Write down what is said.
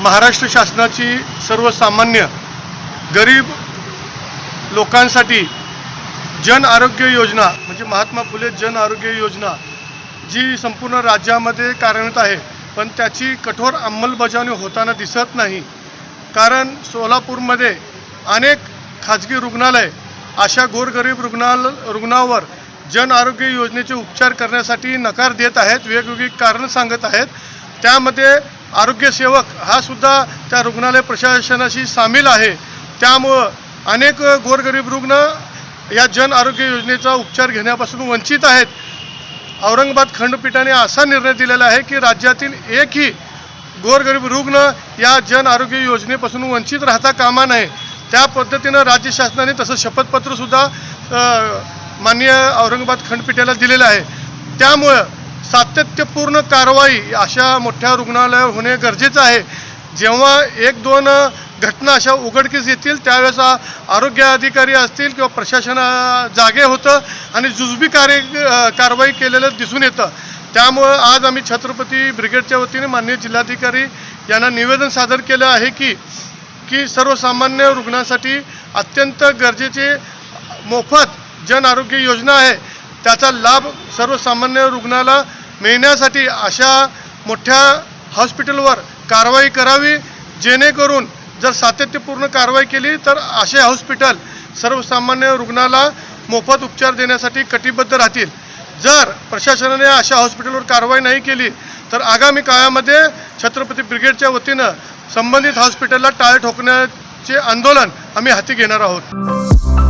महाराष्ट्र शासनाची सर्वसामान्य गरीब लोकांसाठी जन आरोग्य योजना म्हणजे महात्मा फुले जन आरोग्य योजना जी संपूर्ण राज्यामध्ये कार्यरत आहे पण त्याची कठोर अंमलबजावणी होताना दिसत नाही. कारण सोलापूरमध्ये अनेक खाजगी रुग्णालय अशा गोरगरीब रुग्णाल रुग्णावर जन आरोग्य योजनेचे उपचार करण्यासाठी नकार देत आहेत वेगवेगळी कारणं सांगत आहेत. त्यामध्ये आरोग्यसेवक हा सुद्धा त्या रुग्णालय प्रशासनाशी सामील आहे. त्यामुळं अनेक गोरगरीब रुग्ण या जन आरोग्य योजनेचा उपचार घेण्यापासून वंचित आहेत. औरंगाबाद खंडपीठाने असा निर्णय दिलेला आहे की राज्यातील एकही गोरगरीब रुग्ण या जन आरोग्य योजनेपासून वंचित राहता कामा नये. त्या पद्धतीनं राज्य शासनाने तसं शपथपत्रसुद्धा माननीय औरंगाबाद खंडपीठाला दिलेलं आहे. त्यामुळं सातत्यपूर्ण कारवाई अशा मोठ्या रुग्णालयावर होणे गरजेचं आहे. जेव्हा एक दोन घटना अशा उघडकीस येतील त्यावेळेस आरोग्य अधिकारी असतील किंवा प्रशासन जागे होतं आणि जुजबी कार्य कारवाई केलेलं दिसून येतं. त्यामुळं आज आम्ही छत्रपती ब्रिगेडच्या वतीने माननीय जिल्हाधिकारी यांना निवेदन सादर केलं आहे की की सर्वसामान्य रुग्णांसाठी अत्यंत गरजेचे मोफत जन आरोग्य योजना आहे. त्याचा लाभ सर्वसामान्य रुग्णाला मिळण्यासाठी अशा मोठ्या हॉस्पिटलवर कारवाई करावी जेणेकरून जर सातत्यपूर्ण कारवाई केली तर असे हॉस्पिटल सर्वसामान्य रुग्णाला मोफत उपचार देण्यासाठी कटिबद्ध राहतील. जर प्रशासनाने अशा हॉस्पिटलवर कारवाई नाही केली तर आगामी काळामध्ये छत्रपती ब्रिगेडच्या वतीनं संबंधित हॉस्पिटलला टाळे ठोकण्याचे आंदोलन आम्ही हाती घेणार आहोत.